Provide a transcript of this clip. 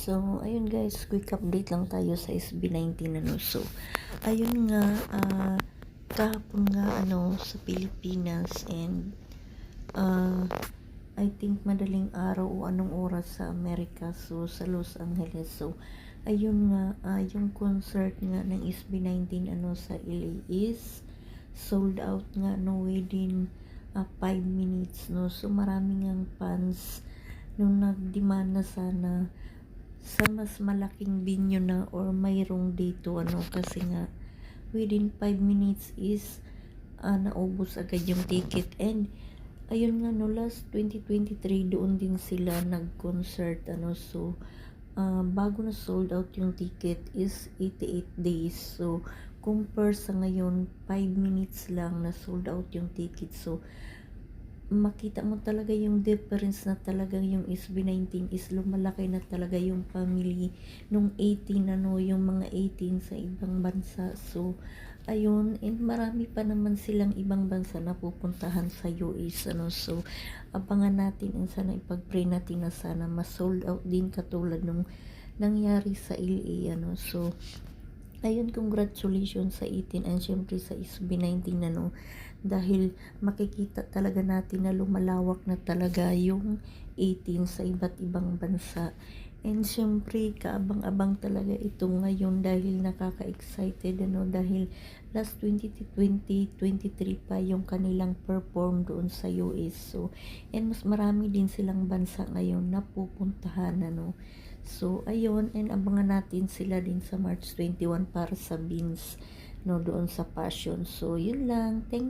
So, ayun guys, quick update lang tayo sa SB19 ano. So, ayun nga, ah, kahapon nga ano sa Pilipinas and ah, I think madaling araw o anong oras sa Amerika. So, sa Los Angeles. So, ayun nga, ah, yung concert nga ng SB19 ano sa LA is sold out nga no within 5 minutes no. So, maraming ang fans nung nag-demand na sana sa mas malaking venue na or mayroong dito ano kasi nga within 5 minutes is ah, naubos agad yung ticket. And ayun nga no last 2023 doon din sila nag-concert ano so ah, bago na sold out yung ticket is 88 days. So compare sa ngayon 5 minutes lang na sold out yung ticket. So makita mo talaga yung difference na talagang yung SB19 is lumalaki na talaga yung family nung 18 ano yung mga 18 sa ibang bansa. So ayun and marami pa naman silang ibang bansa na pupuntahan sa US ano. So abangan natin and sana ipag-pray natin na sana mas sold out din katulad nung nangyari sa LA ano. So ayun congratulations sa 18 and syempre sa SB19 ano dahil makikita talaga natin na lumalawak na talaga yung 18 sa iba't ibang bansa and syempre kaabang-abang talaga ito ngayon dahil nakaka-excited ano dahil last 2020 2023 pa yung kanilang perform doon sa US so and mas marami din silang bansa ngayon na pupuntahan ano So, ayun, and abangan natin sila din sa March 21 para sa Beans, no, doon sa Passion. So, yun lang. Thank